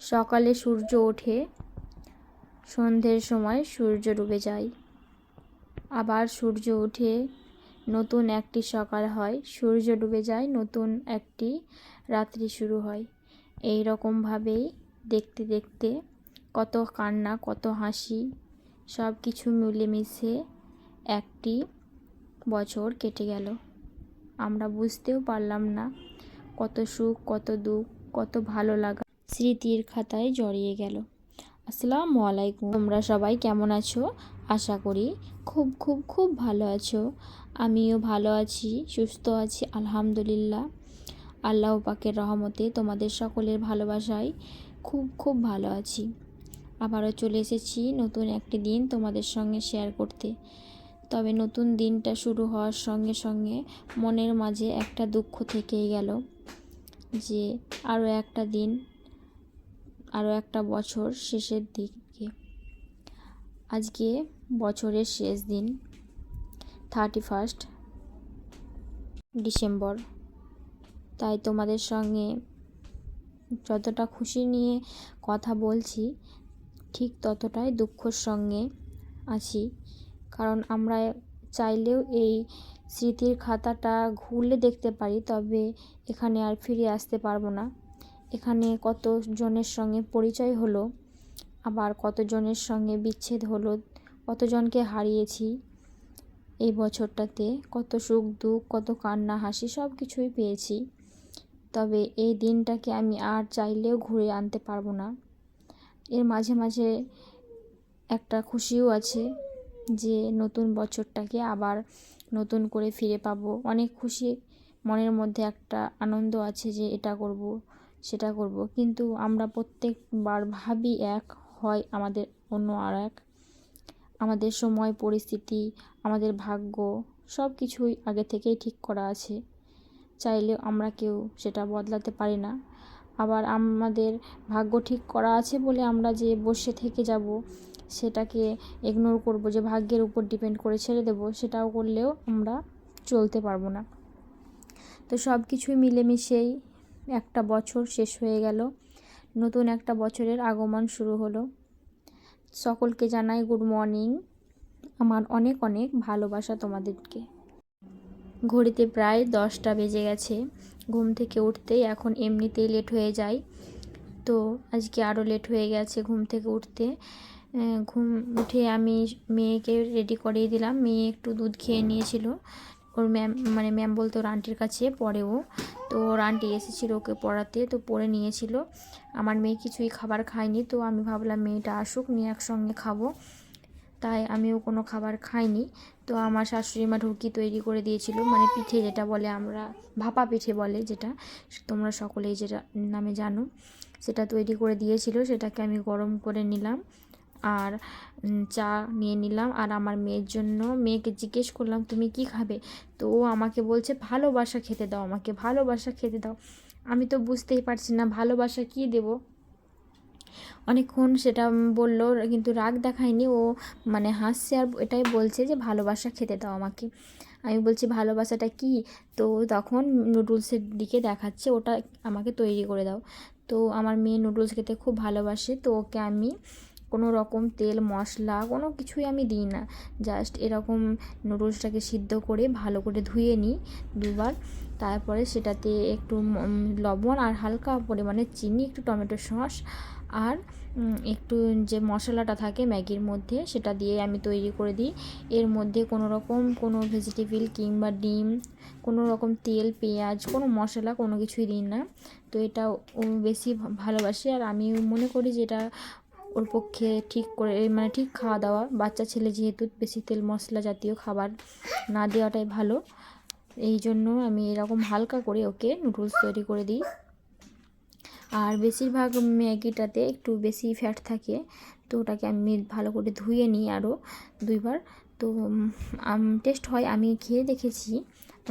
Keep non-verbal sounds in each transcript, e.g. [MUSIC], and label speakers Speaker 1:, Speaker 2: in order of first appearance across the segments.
Speaker 1: সকালে সূর্য ওঠে, সন্ধ্যের সময় সূর্য ডুবে যায়। আবার সূর্য উঠে নতুন একটি সকাল হয়, সূর্য ডুবে যায়, নতুন একটি রাত্রি শুরু হয়। এই রকমভাবেই দেখতে দেখতে কত কান্না, কত হাসি সব কিছু মিলেমিশে একটি বছর কেটে গেল। আমরা বুঝতেও পারলাম না কত সুখ, কত দুঃখ, কত ভালো লাগা স্মৃতির খাতায় জড়িয়ে গেল। আসসালামু আলাইকুম। তোমরা সবাই কেমন আছো? আশা করি খুব খুব খুব ভালো আছো। আমিও ভালো আছি, সুস্থ আছি, আলহামদুলিল্লাহ। আল্লাহ পাকের রহমতে তোমাদের সকলের ভালোবাসায় খুব খুব ভালো আছি। আবারও চলে এসেছি নতুন একটি দিন তোমাদের সঙ্গে শেয়ার করতে। তবে নতুন দিনটা শুরু হওয়ার সঙ্গে সঙ্গে মনের মাঝে একটা দুঃখ থেকেই গেল যে আরও একটা দিন আরও একটা বছর শেষের দিকে। আজকে বছরের শেষ দিন থার্টি ফার্স্ট ডিসেম্বর। তাই তোমাদের সঙ্গে যতটা খুশি নিয়ে কথা বলছি, ঠিক ততটাই দুঃখর সঙ্গে আছি। কারণ আমরা চাইলেও এই স্মৃতির খাতাটা ঘুরলে দেখতে পারি, তবে এখানে আর ফিরে আসতে পারব না। এখানে কতজনের সঙ্গে পরিচয় হলো, আবার কতজনের সঙ্গে বিচ্ছেদ হলো, কতজনকে হারিয়েছি এই বছরটাতে, কত সুখ, দুঃখ, কত কান্না, হাসি সব কিছুই পেয়েছি। তবে এই দিনটাকে আমি আর চাইলেও ঘুরে আনতে পারব না। এর মাঝে মাঝে একটা খুশিও আছে যে নতুন বছরটাকে আবার নতুন করে ফিরে পাবো। অনেক খুশি, মনের মধ্যে একটা আনন্দ আছে যে এটা করব। সেটা করব। কিন্তু আমরা প্রত্যেকবার ভাবি এক, হয় আমাদের অন্য আর এক। আমাদের সময়, পরিস্থিতি, আমাদের ভাগ্য সব কিছুই আগে থেকেই ঠিক করা আছে। চাইলেও আমরা কেউ সেটা বদলাতে পারি না। আবার আমাদের ভাগ্য ঠিক করা আছে বলে আমরা যে বসে থেকে যাব, সেটাকে ইগনোর করব, যে ভাগ্যের উপর ডিপেন্ড করে ছেড়ে দেব, সেটাও করলেও আমরা চলতে পারব না। তো সব কিছুই মিলেমিশেই একটা বছর শেষ হয়ে গেল। নতুন একটা বছরের আগমন শুরু হলো। সকলকে জানাই গুড মর্নিং আমার অনেক অনেক ভালোবাসা তোমাদেরকে। ঘড়িতে প্রায় দশটা বেজে গেছে। ঘুম থেকে উঠতেই এখন এমনিতেই লেট হয়ে যায় তো আজকে আরও লেট হয়ে গেছে ঘুম থেকে উঠতে। ঘুম উঠে আমি মেয়েকে রেডি করিয়ে দিলাম। মেয়ে একটু দুধ খেয়ে নিয়েছিল। ওর ম্যাম মানে ম্যাম বলতো ওর আন্টির কাছে পড়েও তো ওর আন্টি এসেছিল ওকে পড়াতে, তো পড়ে নিয়েছিল। আমার মেয়ে কিছুই খাবার খায়নি, তো আমি ভাবলাম মেয়েটা আসুক, নিয়ে একসঙ্গে খাব। তাই আমিও কোনো খাবার খাইনি। তো আমার শাশুড়ি মা ঢুকি তৈরি করে দিয়েছিল মানে পিঠে যেটা বলে আমরা, ভাপা পিঠে বলে যেটা, তোমরা সকলেই যেটা নামে জানো, সেটা তৈরি করে দিয়েছিল, সেটাকে আমি গরম করে নিলাম। আর চা নিয়ে নিলাম আর আমার মেয়ের জন্য, মেয়েকে জিজ্ঞেস করলাম, তুমি কি খাবে? তো ও আমাকে বলছে, ভালোবাসা খেতে দাও, আমাকে ভালোবাসা খেতে দাও। আমি তো বুঝতেই পারছি না, ভালোবাসা কি দেব? অনেকক্ষণ সেটা বলল, কিন্তু রাগ দেখায়নি, ও মানে হাসছে আর এটাই বলছে যে, ভালোবাসা খেতে দাও আমাকে। আমি বলছি, ভালোবাসাটা কি? তো তখন নুডলসের দিকে দেখাচ্ছে, ওটা আমাকে তৈরি করে দাও। তো আমার মেয়ে নুডলস খেতে খুব ভালোবাসে, তো ওকে আমি কোনো রকম তেল, মশলা কোনো কিছুই আমি দিই না। জাস্ট এরকম নুডলসটাকে সিদ্ধ করে ভালো করে ধুয়ে নিই দুবার। তারপরে সেটাতে একটু লবণ আর হালকা পরিমাণে চিনি, একটু টমেটো সস আর একটু যে মশলাটা থাকে ম্যাগির মধ্যে সেটা দিয়ে আমি তৈরি করে দিই। এর মধ্যে কোনো রকম কোনো ভেজিটেবিল কিংবা ডিম, কোনো রকম তেল, পেঁয়াজ, কোনো মশলা কোনো কিছুই দিই না। তো এটা বেশি ভালোবাসি আর আমি মনে করি যে এটা ওর পক্ষে ঠিক করে মানে ঠিক খাওয়া দাওয়া। বাচ্চা ছেলে যেহেতু বেশি তেল মশলা জাতীয় খাবার না দেওয়াটাই ভালো। এই জন্য আমি এরকম হালকা করে ওকে নুডলস তৈরি করে দিই। আর বেশিরভাগ ম্যাগিটাতে একটু বেশি ফ্যাট থাকে, তো ওটাকে আমি ভালো করে ধুয়ে নিই আরও দুইবার। তো টেস্ট হয়, আমি খেয়ে দেখেছি।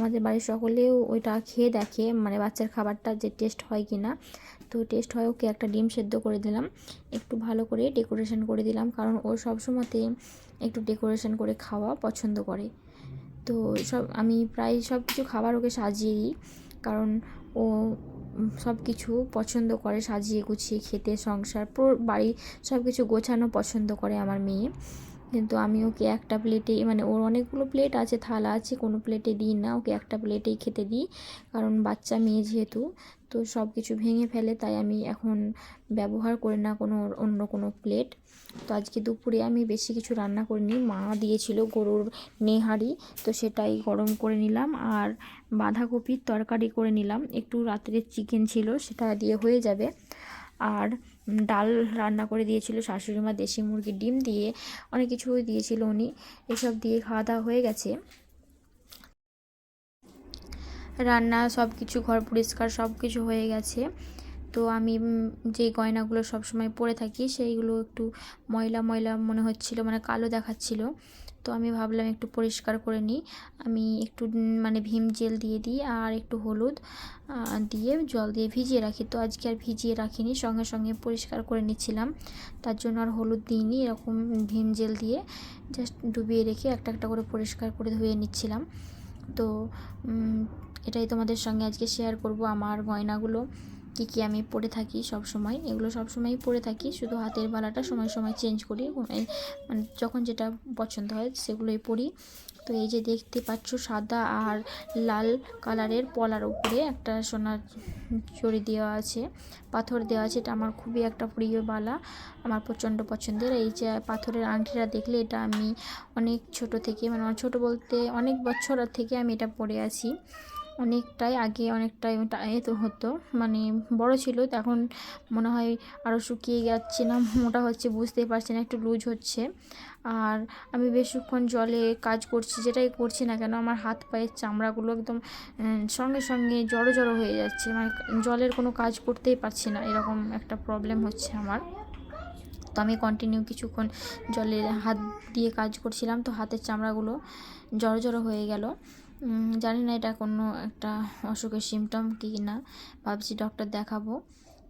Speaker 1: আমাদের বাড়ির সকলেও ওইটা খেয়ে দেখে মানে বাচ্চার খাবারটা যে টেস্ট হয় কি না তো টেস্ট হয় ওকে একটা ডিম সেদ্ধ করে দিলাম। একটু ভালো করে ডেকোরেশন করে দিলাম, কারণ ও সবসময়তে একটু ডেকোরেশন করে খাওয়া পছন্দ করে। তো সব, আমি প্রায় সব কিছু খাবার ওকে সাজিয়ে দিই, কারণ ও সব কিছু পছন্দ করে, সাজিয়ে গুছিয়ে খেতে, সংসার, পুরো বাড়ি সব কিছু গোছানো পছন্দ করে আমার মেয়ে। কিন্তু আমি ওকে একটা প্লেটে মানে ওর অনেকগুলো প্লেট আছে, থালা আছে, কোনো প্লেটে দিই না। ওকে একটা প্লেটেই খেতে দিই, কারণ বাচ্চা মেয়ে যেহেতু, তো সব কিছু ভেঙে ফেলে, তাই আমি এখন ব্যবহার করি না কোনো অন্য কোনো প্লেট তো আজকে দুপুরে আমি বেশি কিছু রান্না করিনি। মা দিয়েছিল গরুর নেহারি, তো সেটাই গরম করে নিলাম আর বাঁধাকপির তরকারি করে নিলাম। একটু রাত্রের চিকেন ছিল, সেটা দিয়ে হয়ে যাবে। আর ডাল রান্না করে দিয়েছিল শাশুড়ি মা দেশি মুরগির ডিম দিয়ে। অনেক কিছু দিয়েছিল উনি। এসব দিয়ে খাওয়া দাওয়া হয়ে গেছে। রান্না সব কিছু ঘর পরিষ্কার সব কিছু হয়ে গেছে। তো আমি যে গয়নাগুলো সব সময় পরে থাকি সেইগুলো একটু ময়লা ময়লা মনে হচ্ছিল মানে কালো দেখাচ্ছিল। তো আমি ভাবলাম একটু পরিষ্কার করে নিই। আমি একটু মানে ভীম জেল দিয়ে দিই আর একটু হলুদ দিয়ে জল দিয়ে ভিজিয়ে রাখি। তো আজকে আর ভিজিয়ে রাখিনি, সঙ্গে সঙ্গে পরিষ্কার করে নিচ্ছিলাম। তার জন্য আর হলুদ দিইনি, এরকম ভীম জেল দিয়ে জাস্ট ডুবিয়ে রেখে একটা একটা করে পরিষ্কার করে ধুয়ে নিচ্ছিলাম। তো এটাই তোমাদের সঙ্গে আজকে শেয়ার করব আমার গয়নাগুলো। কী কী আমি পরে থাকি সব সময় এগুলো সব সময়ই পরে থাকি। শুধু হাতের বালাটা সময় সময় চেঞ্জ করি মানে যখন যেটা পছন্দ হয় সেগুলোই পরি তো এই যে দেখতে পাচ্ছ সাদা আর লাল কালারের পলার উপরে একটা সোনার চড়ি দেওয়া আছে, পাথর দেওয়া আছে, এটা আমার খুবই একটা প্রিয় বালা, আমার প্রচণ্ড পছন্দের। এই যে পাথরের আংটিটা দেখলে এটা আমি অনেক ছোট থেকে মানে ছোট বলতে অনেক বছর থেকে আমি এটা পরে আছি। অনেকটাই আগে, অনেকটাই তো হতো। মানে বড় ছিল এখন মনে হয় আরও শুকিয়ে যাচ্ছে না, মোটা হচ্ছে, বুঝতেই পারছি না, একটু লুজ হচ্ছে। আর আমি বেশিক্ষণ জলে কাজ করছি, যেটাই করছি না কেন, আমার হাত পায়ের চামড়াগুলো একদম সঙ্গে সঙ্গে জড়ো জড়ো হয়ে যাচ্ছে। মানে জলের কোনো কাজ করতেই পারছি না, এরকম একটা প্রবলেম হচ্ছে আমার। তো আমি কন্টিনিউ কিছুক্ষণ জলে হাত দিয়ে কাজ করছিলাম, তো হাতের চামড়াগুলো জড়ো জড়ো হয়ে গেল। জানি না এটা কোনো একটা অসুখের সিমটম কি না। ভাবছি ডক্টর দেখাবো।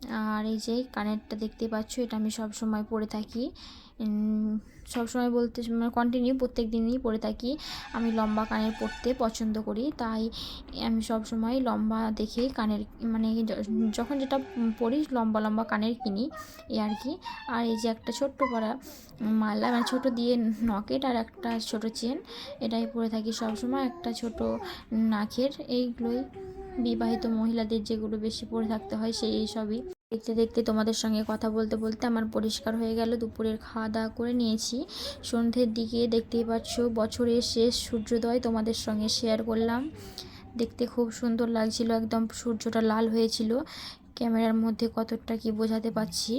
Speaker 1: আর এই যে কানেরটা দেখতে পাচ্ছ, এটা আমি সব সময় পরে থাকি। সব সময় বলতে মানে কন্টিনিউ প্রত্যেক দিনই পরে থাকি। আমি লম্বা কানের পরতে পছন্দ করি, তাই আমি সব সময় লম্বা দেখে কানের মানে যখন যেটা পরি, লম্বা লম্বা কানের কিনি এই আর কি। আর এই যে একটা ছোট্ট পরা মালা মানে ছোটো দিয়ে নকেট আর একটা ছোট চেন, এটাই পরে থাকি সব সময়। একটা ছোট নাকের, এইগুলোই। বিবাহিত মহিলাদের যেগুলো বেশি পরে থাকতে হয় সেই সবই। দেখতে দেখতে তোমাদের সঙ্গে কথা বলতে বলতে আমার পরিষ্কার হয়ে গেল। দুপুরের খাওয়া দাওয়া করে নিয়েছি। সন্ধ্যের দিকে দেখতেই পাচ্ছ, বছরের শেষ সূর্যোদয় তোমাদের সঙ্গে শেয়ার করলাম। দেখতে খুব সুন্দর লাগছিল, একদম সূর্যটা লাল হয়েছিল। ক্যামেরার মধ্যে কতটা কি বোঝাতে পারছি,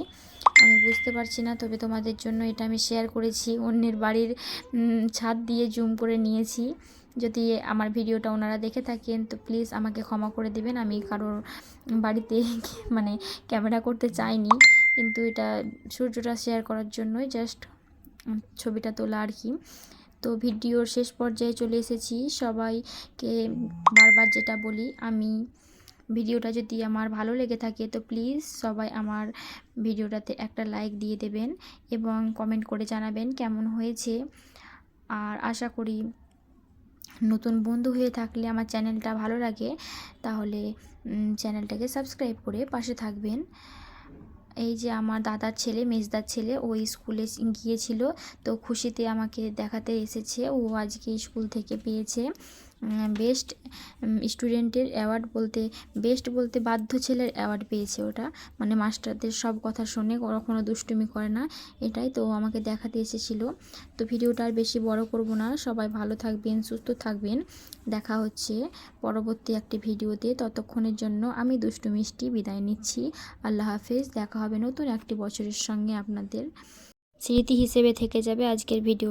Speaker 1: আমি বুঝতে পারছি না, তবে তোমাদের জন্য এটা আমি শেয়ার করেছি। অন্যের বাড়ির ছাদ দিয়ে জুম করে নিয়েছি। যদি আমার ভিডিওটা ওনারা দেখে থাকেন, তো প্লিজ আমাকে ক্ষমা করে দেবেন। আমি কারোর বাড়িতে [LAUGHS] মানে ক্যামেরা করতে চাইনি, কিন্তু এটা সূর্যটা শেয়ার করার জন্যই জাস্ট ছবিটা তোলা আর কি। তো ভিডিওর শেষ পর্যায়ে চলে এসেছি। সবাইকে বারবার যেটা বলি, আমি ভিডিওটা যদি আমার ভালো লেগে থাকে, তো প্লিজ সবাই আমার ভিডিওটাতে একটা লাইক দিয়ে দেবেন এবং কমেন্ট করে জানাবেন কেমন হয়েছে। আর আশা করি নতুন বন্ধু হয়ে থাকলে আমার চ্যানেলটা ভালো লাগে, তাহলে চ্যানেলটাকে সাবস্ক্রাইব করে পাশে থাকবেন। এই যে আমার দাদার ছেলে, মেজদার ছেলে, ও স্কুলে গিয়েছিল, তো খুশিতে আমাকে দেখাতে এসেছে। ও আজকে স্কুল থেকে পেয়েছে। বেস্ট স্টুডেন্টের অ্যাওয়ার্ড বলতে বেস্ট বলতে বাধ্য ছেলের অ্যাওয়ার্ড পেয়েছে ওটা। মানে মাস্টারদের সব কথা শুনে কখনো দুষ্টুমি করে না, এটাই তো আমাকে দেখাতে এসেছিল। তো ভিডিওটা আর বেশি বড় করব না, সবাই ভালো থাকবেন, সুস্থ থাকবেন। দেখা হচ্ছে পরবর্তী একটি ভিডিওতে, ততক্ষণের জন্য আমি দুষ্টু মিষ্টি বিদায় নিচ্ছি। আল্লাহ হাফেজ, দেখা হবে নতুন একটি বছরের সঙ্গে আপনাদের। স্মৃতি হিসেবে থেকে যাবে আজকের ভিডিও।